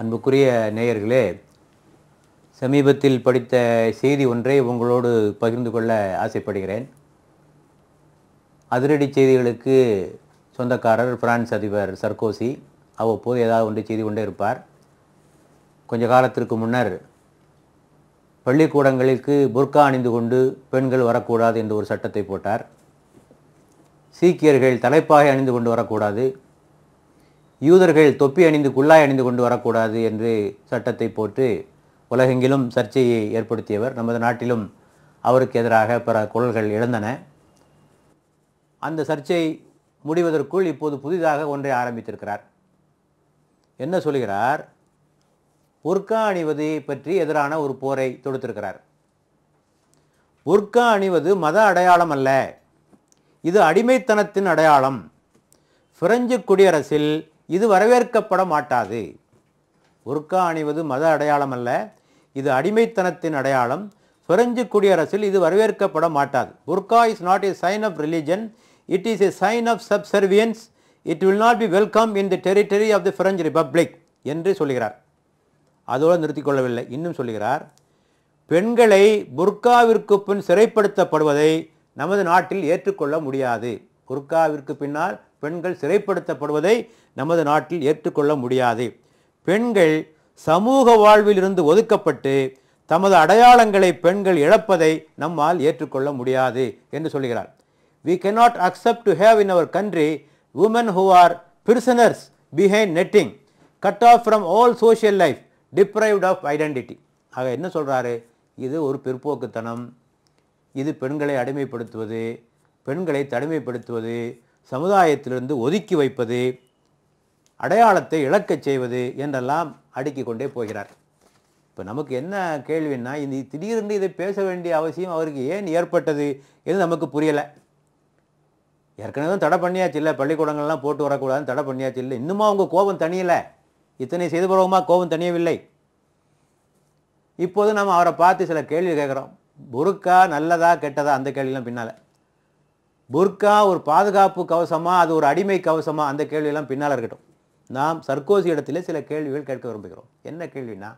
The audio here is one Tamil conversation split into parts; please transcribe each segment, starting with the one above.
அன்புக்குரிய நேயர்களே சமீபத்தில் படித்த செய்தி ஒன்றை உங்களோடு பகிர்ந்து கொள்ள ஆசைப்படுகிறேன். அதிரடி செய்திகளுக்கு சொந்தக்காரர் பிரான்ஸ் அதிபர் சர்கோசி அவ்வப்போது ஏதாவது ஒன்று செய்து கொண்டே இருப்பார். கொஞ்ச காலத்திற்கு முன்னர் பள்ளிக்கூடங்களுக்கு புர்கா அணிந்து கொண்டு பெண்கள் வரக்கூடாது என்று ஒரு சட்டத்தை போட்டார். சீக்கியர்கள் தலைப்பாகை அணிந்து கொண்டு வரக்கூடாது. யூதர்கள் தொப்பி அணிந்து குல்லாய் அணிந்து கொண்டு வரக்கூடாது என்று சட்டத்தை போட்டு உலகெங்கிலும் சர்ச்சையை ஏற்படுத்தியவர் நமது நாட்டிலும் அவருக்கு எதிராக பிற குரல்கள் எழுந்தன. அந்த சர்ச்சை முடிவதற்குள் இப்போது புதிதாக ஒன்றை ஆரம்பித்திருக்கிறார். என்ன சொல்கிறார்? புர்கா அணிவது பற்றி எதிரான ஒரு போரை தொடுத்திருக்கிறார். புர்கா அணிவது மத அடையாளம் அல்ல. இது அடிமைத்தனத்தின் அடையாளம். பிரெஞ்சு குடியரசில் இது வரவேற்கப்பட மாட்டாது. புர்கா அணிவது மத அடையாளம் அல்ல. இது அடிமைத்தனத்தின் அடையாளம். பிரெஞ்சு குடியரசில் இது வரவேற்கப்பட மாட்டாது. Burqa is not a sign of religion it is a sign of subservience it will not be welcome in the territory of the French republic என்று சொல்கிறார். அதோடு நிறுத்திக்கொள்ளவில்லை இன்னும் சொல்கிறார் பெண்களை புர்காவிற்கு பின் சிறைப்படுத்தப்படுவதை நமது நாட்டில் ஏற்றுக்கொள்ள முடியாது. புர்காவிற்கு பின்னால் பெண்கள் சிறைப்படுத்தப்படுவதை நமது நாட்டில் ஏற்றுக்கொள்ள முடியாது. பெண்கள் சமூக வாழ்வில் இருந்து ஒதுக்கப்பட்டு தமது அடையாளங்களை பெண்கள் இழப்பதை நம்மால் ஏற்றுக்கொள்ள முடியாது என்று சொல்கிறார். We cannot accept to have in our country women who are prisoners behind netting cut off from all social life deprived of identity ஆக என்ன சொல்கிறாரு இது ஒரு பிற்போக்குத்தனம். இது பெண்களை அடிமைப்படுத்துவது பெண்களை தனிமைப்படுத்துவது சமுதாயத்திலிருந்து ஒதுக்கி வைப்பது அடையாளத்தை இழக்கச் செய்வது என்றெல்லாம் அடுக்கிக் கொண்டே போகிறார். இப்போ நமக்கு என்ன கேள்வின்னா இந்த திடீரென்று இதை பேச வேண்டிய அவசியம் அவருக்கு ஏன் ஏற்பட்டது என்று நமக்கு புரியலை. ஏற்கனவே தான் தடை பண்ணியாச்சு இல்லை பள்ளிக்கூடங்கள்லாம் போட்டு வரக்கூடாதுன்னு தடை பண்ணியாச்சு இல்லை. இன்னுமா அவங்க கோபம் தனியலை இத்தனை செய்து பிறகுமா கோபம் தனியவில்லை இப்போது நம்ம அவரை பார்த்து சில கேள்வி கேட்குறோம். புருக்கா நல்லதா கெட்டதா? அந்த கேள்விலாம் பின்னால். புர்கா ஒரு பாதுகாப்பு கவசமா அது ஒரு அடிமை கவசமா அந்த கேள்வியெல்லாம் பின்னால் இருக்கட்டும். நாம் சர்க்கோசி இடத்திலே சில கேள்விகள் கேட்க விரும்புகிறோம். என்ன கேள்வினா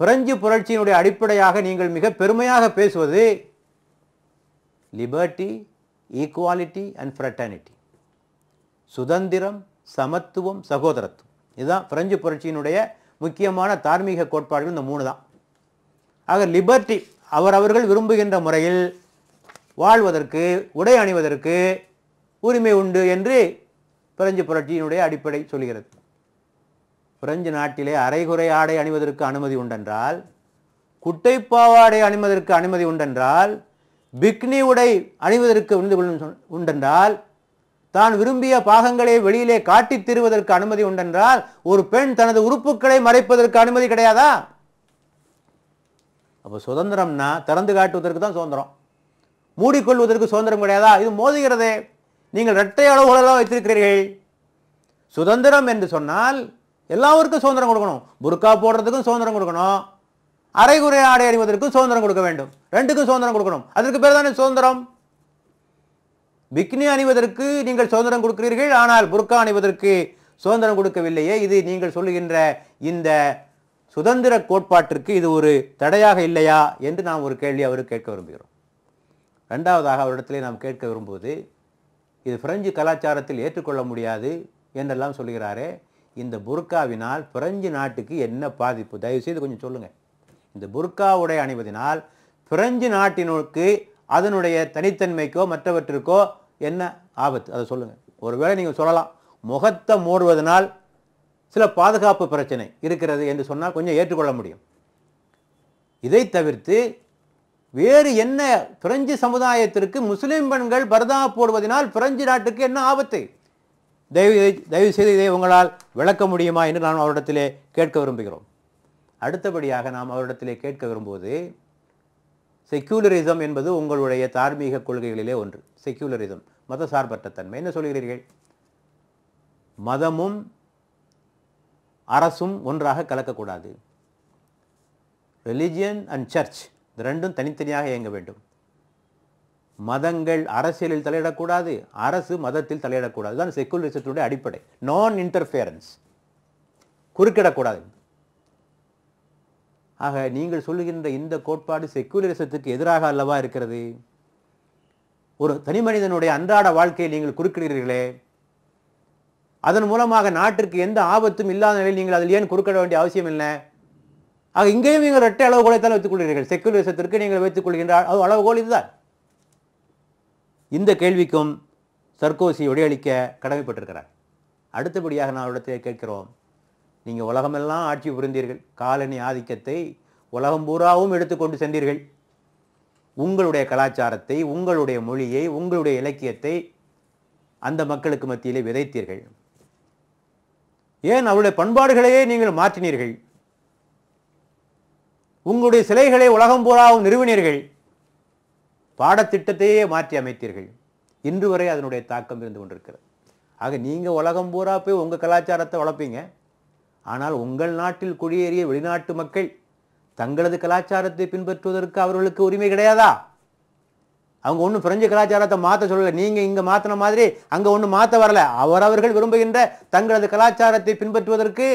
பிரெஞ்சு புரட்சியினுடைய அடிப்படையாக நீங்கள் மிக பெருமையாக பேசுவது லிபர்ட்டி ஈக்குவாலிட்டி அண்ட் ஃப்ரெட்டர்னிட்டி சுதந்திரம் சமத்துவம் சகோதரத்துவம். இதுதான் பிரெஞ்சு புரட்சியினுடைய முக்கியமான தார்மீக கோட்பாடுகள் இந்த மூணு தான் ஆக லிபர்ட்டி அவரவர்கள் விரும்புகின்ற முறையில் வாழ்வதற்கு உடை அணிவதற்கு உரிமை உண்டு என்று பிரெஞ்சு புரட்சியினுடைய அடிப்படை சொல்கிறது. பிரெஞ்சு நாட்டிலே அரைகுறை ஆடை அணிவதற்கு அனுமதி உண்டென்றால் குட்டைப்பாவாடை அணிவதற்கு அனுமதி உண்டென்றால் பிக்னி உடை அணிவதற்கு உண்டு- உண்டென்றால் தான் விரும்பிய பாகங்களை வெளியிலே காட்டித் திருவதற்கு அனுமதி உண்டென்றால் ஒரு பெண் தனது உறுப்புகளை மறைப்பதற்கு அனுமதி கிடையாதா? அப்போ சுதந்திரம்னா திறந்து காட்டுவதற்கு தான் சுதந்திரம். மூடிக்கொள்வதற்கு சுதந்திரம் கிடையாதா? இது மோதுகிறதே. நீங்கள் இரட்டை அளவுகளெல்லாம் வைத்திருக்கிறீர்கள். சுதந்திரம் என்று சொன்னால் எல்லாருக்கும் சுதந்திரம் கொடுக்கணும். புர்கா போடுறதுக்கும் சுதந்திரம் கொடுக்கணும். அரைகுறை ஆடை அணிவதற்கும் சுதந்திரம் கொடுக்க வேண்டும். ரெண்டுக்கும் சுதந்திரம் கொடுக்கணும். அதற்கு பேர் தானே சுதந்திரம்? பிக்னி அணிவதற்கு நீங்கள் சுதந்திரம் கொடுக்கிறீர்கள். ஆனால் புர்கா அணிவதற்கு சுதந்திரம் கொடுக்கவில்லையே. இது நீங்கள் சொல்லுகின்ற இந்த சுதந்திர கோட்பாட்டிற்கு இது ஒரு தடையாக இல்லையா? என்று நாம் ஒரு கேள்வி அவருக்கு கேட்க விரும்புகிறோம். ரெண்டாவதாக அவரிடத்திலே நாம் கேட்க விரும்புவது இது பிரெஞ்சு கலாச்சாரத்தில் ஏற்றுக்கொள்ள முடியாது என்றெல்லாம் சொல்கிறாரே இந்த புர்காவினால் பிரெஞ்சு நாட்டுக்கு என்ன பாதிப்பு? தயவுசெய்து கொஞ்சம் சொல்லுங்கள் இந்த புர்கா உடை அணிவதனால் பிரெஞ்சு நாட்டினுக்கு அதனுடைய தனித்தன்மைக்கோ மற்றவற்றிற்கோ என்ன ஆபத்து? அதை சொல்லுங்கள் ஒருவேளை நீங்கள் சொல்லலாம் முகத்தை மூடுவதனால் சில பாதுகாப்பு பிரச்சனை இருக்கிறது என்று சொன்னால் கொஞ்சம் ஏற்றுக்கொள்ள முடியும். இதை தவிர்த்து வேறு என்ன பிரெஞ்சு சமுதாயத்திற்கு முஸ்லீம் பெண்கள் பர்தா போடுவதனால் பிரெஞ்சு நாட்டுக்கு என்ன ஆபத்து? தயவு தயவு செய்து இதை உங்களால் விளக்க முடியுமா என்று நாம் அவரிடத்திலே கேட்க விரும்புகிறோம். அடுத்தபடியாக நாம் அவரிடத்திலே கேட்க விரும்புவது செக்யூலரிசம் என்பது உங்களுடைய தார்மீக கொள்கைகளிலே ஒன்று. செக்யூலரிசம் மதசார்பற்ற தன்மை. என்ன சொல்கிறீர்கள்? மதமும் அரசும் ஒன்றாக கலக்கக்கூடாது. ரிலிஜியன் அண்ட் சர்ச் ரெண்டும் தனித்தனியாக இயங்க வேண்டும். மதங்கள் அரசியலில் தலையிடக்கூடாது அரசு மதத்தில் தலையிடக்கூடாது. தான் செக்குலரிசத்தினுடைய அடிப்படை. நான் இன்டர்ஃபியரன்ஸ் குறுக்கிடக்கூடாது. ஆக நீங்கள் சொல்லுகின்ற இந்த கோட்பாடு செக்குலரிசத்துக்கு எதிராக அல்லவா இருக்கிறது? ஒரு தனி மனிதனுடைய அன்றாட வாழ்க்கையை நீங்கள் குறுக்கிடுகிறீர்களே. அதன் மூலமாக நாட்டிற்கு எந்த ஆபத்தும் இல்லாத நிலையில் நீங்கள் அதில் ஏன் குறுக்கிட வேண்டிய அவசியம் இல்லை ஆக இங்கேயும் நீங்கள் இரட்டை அளவுகோலைத்தான் வைத்துக் கொள்கிறீர்கள் செக்குலரிசத்திற்கு நீங்கள் வைத்துக் கொள்கின்ற அளவு- அளவுகோல் இதுதான். இந்த கேள்விக்கும் சர்க்கோசி விடையளிக்க கடமைப்பட்டிருக்கிறார். அடுத்தபடியாக நான் இடத்தை கேட்கிறோம். நீங்கள் உலகமெல்லாம் ஆட்சி புரிந்தீர்கள். காலனி ஆதிக்கத்தை உலகம் பூராவும் எடுத்துக்கொண்டு சென்றீர்கள். உங்களுடைய கலாச்சாரத்தை உங்களுடைய மொழியை உங்களுடைய இலக்கியத்தை அந்த மக்களுக்கு மத்தியிலே விதைத்தீர்கள். ஏன் அவருடைய பண்பாடுகளையே நீங்கள் மாற்றினீர்கள்? உங்களுடைய சிலைகளை உலகம் பூராவும் நிறுவினீர்கள். பாடத்திட்டத்தையே மாற்றி அமைத்தீர்கள். இன்று வரை அதனுடைய தாக்கம் இருந்து கொண்டிருக்கிறது. ஆக நீங்கள் உலகம் பூரா போய் உங்கள் கலாச்சாரத்தை வளர்ப்பீங்க. ஆனால் உங்கள் நாட்டில் குடியேறிய வெளிநாட்டு மக்கள் தங்களது கலாச்சாரத்தை பின்பற்றுவதற்கு அவர்களுக்கு உரிமை கிடையாதா? அவங்க ஒன்றும் பிரெஞ்சு கலாச்சாரத்தை மாற்ற சொல்லல. நீங்கள் இங்கே மாற்றின மாதிரி அங்கே ஒன்றும் மாற்ற வரல. அவரவர்கள் விரும்புகின்ற தங்களது கலாச்சாரத்தை பின்பற்றுவதற்கு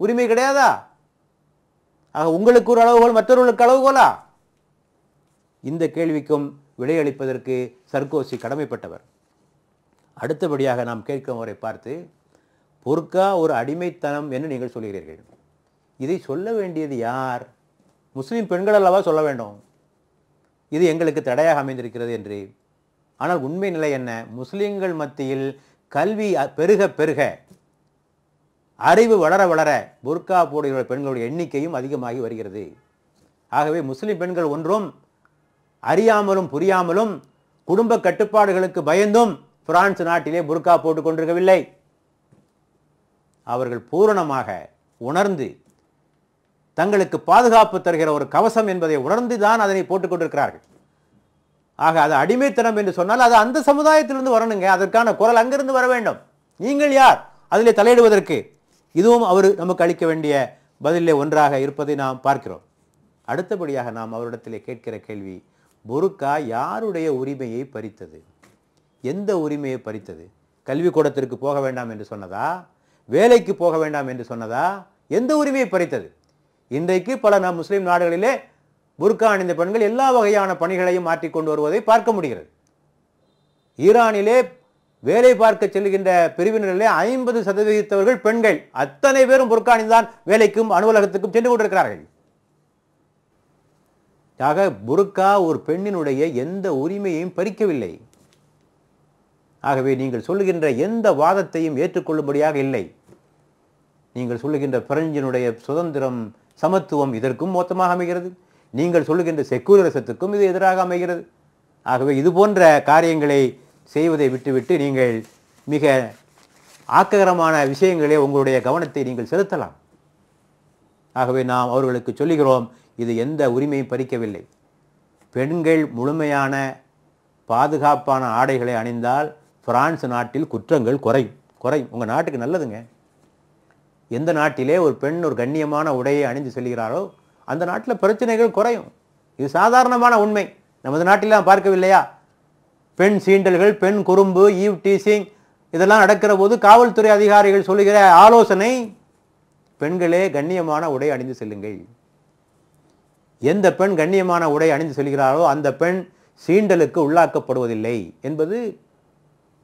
உரிமை கிடையாதா? ஆக உங்களுக்கு ஒரு அளவுகோல் மற்றவர்களுக்கு அளவுகோலா? இந்த கேள்விக்கும் விடையளிப்பதற்கு சர்க்கோசி கடமைப்பட்டவர். அடுத்தபடியாக நாம் கேட்கிறவரை பார்த்து பொறுக்கா ஒரு அடிமைத்தனம் என்று நீங்கள் சொல்கிறீர்கள். இதை சொல்ல வேண்டியது யார்? முஸ்லீம் பெண்கள் அல்லவா சொல்ல வேண்டும்? இது எங்களுக்கு தடையாக அமைந்திருக்கிறது என்று. ஆனால் உண்மை நிலை என்ன? முஸ்லீம்கள் மத்தியில் கல்வி பெருக பெருக. அறிவு வளர வளர புர்கா போடுகிற பெண்களுடைய எண்ணிக்கையும் அதிகமாகி வருகிறது. ஆகவே முஸ்லிம் பெண்கள் ஒன்றும் அறியாமலும் புரியாமலும் குடும்ப கட்டுப்பாடுகளுக்கு பயந்தும் பிரான்ஸ் நாட்டிலே புர்கா போட்டுக் கொண்டிருக்கவில்லை. அவர்கள் பூரணமாக உணர்ந்து தங்களுக்கு பாதுகாப்பு தருகிற ஒரு கவசம் என்பதை உணர்ந்து தான் அதனை போட்டுக்கொண்டிருக்கிறார்கள் ஆக அது அடிமைத்தனம் என்று சொன்னால் அது அந்த சமுதாயத்திலிருந்து வரணுங்க. அதற்கான குரல் அங்கிருந்து வர வேண்டும். நீங்கள் யார்? அதிலே தலையிடுவதற்கு இதுவும் அவர் நமக்கு அளிக்க வேண்டிய பதிலே ஒன்றாக இருப்பதை நாம் பார்க்கிறோம். அடுத்தபடியாக நாம் அவரிடத்திலே கேட்கிற கேள்வி புருக்கா யாருடைய உரிமையை பறித்தது? எந்த உரிமையை பறித்தது? கல்விக்கூடத்திற்கு போக வேண்டாம் என்று சொன்னதா? வேலைக்கு போக வேண்டாம் என்று சொன்னதா? எந்த உரிமையை பறித்தது? இன்றைக்கு பல நம் முஸ்லீம் நாடுகளிலே புர்கா அணிந்த பெண்கள் எல்லா வகையான பணிகளையும் மாற்றிக்கொண்டு வருவதை பார்க்க முடிகிறது. ஈரானிலே வேலை பார்க்க செல்கின்ற பிரிவினரிலே ஐம்பது சதவீதத்தவர்கள் பெண்கள். அத்தனை பேரும் புர்கா வேலைக்கும் அலுவலகத்துக்கும் சென்று கொண்டிருக்கிறார்கள். ஆக புர்கா ஒரு பெண்ணினுடைய எந்த உரிமையையும் பறிக்கவில்லை. ஆகவே நீங்கள் சொல்லுகின்ற எந்த வாதத்தையும் ஏற்றுக்கொள்ளும்படியாக இல்லை. நீங்கள் சொல்லுகின்ற பிரெஞ்சினுடைய சுதந்திரம் சமத்துவம் இதற்கும் மொத்தமாக அமைகிறது. நீங்கள் சொல்லுகின்ற செக்குலரிசத்துக்கும் இது எதிராக அமைகிறது. ஆகவே இது போன்ற காரியங்களை செய்வதை விட்டுவிட்டு நீங்கள் மிக ஆக்ககரமான விஷயங்களே உங்களுடைய கவனத்தை நீங்கள் செலுத்தலாம். ஆகவே நாம் அவர்களுக்கு சொல்லுகிறோம் இது எந்த உரிமையும் பறிக்கவில்லை. பெண்கள் முழுமையான பாதுகாப்பான ஆடைகளை அணிந்தால் பிரான்ஸ் நாட்டில் குற்றங்கள் குறையும். குறையும். உங்கள் நாட்டுக்கு நல்லதுங்க. எந்த நாட்டிலே ஒரு பெண் ஒரு கண்ணியமான உடையை அணிந்து செல்கிறாரோ அந்த நாட்டில் பிரச்சனைகள் குறையும். இது சாதாரணமான உண்மை. நமது நாட்டில் நாம் பார்க்கவில்லையா? பெண் சீண்டல்கள் பெண் குறும்பு ஈவ் டீசிங் இதெல்லாம் நடக்கிற போது காவல்துறை அதிகாரிகள் சொல்லுகிற ஆலோசனை பெண்களே கண்ணியமான உடை அணிந்து செல்லுங்கள். எந்த பெண் கண்ணியமான உடை அணிந்து செல்கிறாரோ அந்த பெண் சீண்டலுக்கு உள்ளாக்கப்படுவதில்லை என்பது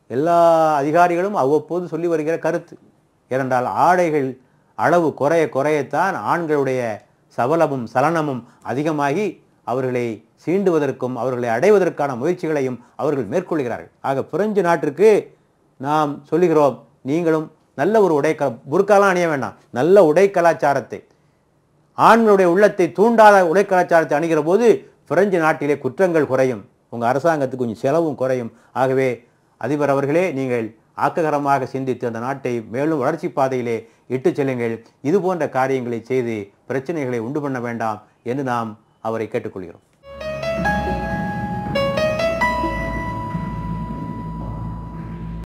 எல்லா அதிகாரிகளும் அவ்வப்போது சொல்லி வருகிற கருத்து. ஏனென்றால் ஆடைகள் அளவு குறைய குறையத்தான் ஆண்களுடைய சபலமும் சலனமும் அதிகமாகி அவர்களை சீண்டுவதற்கும் அவர்களை அடைவதற்கான முயற்சிகளையும் அவர்கள் மேற்கொள்கிறார்கள். ஆக பிரெஞ்சு நாட்டிற்கு நாம் சொல்லுகிறோம் நீங்களும் நல்ல ஒரு உடை புர்காலாம் அணிய வேண்டாம். நல்ல உடை கலாச்சாரத்தை ஆண்களுடைய உள்ளத்தை தூண்டாத உடை கலாச்சாரத்தை அணுகிற போது பிரெஞ்சு நாட்டிலே குற்றங்கள் குறையும். உங்கள் அரசாங்கத்துக்கு கொஞ்சம் செலவும் குறையும். ஆகவே அதிபர் அவர்களே நீங்கள் ஆக்ககரமாக சிந்தித்து அந்த நாட்டை மேலும் வளர்ச்சி பாதையிலே இட்டு செல்லுங்கள். இது போன்ற காரியங்களை செய்து பிரச்சனைகளை உண்டு பண்ண வேண்டாம் என்று நாம் அவரை கேட்டுக்கொள்கிறோம்.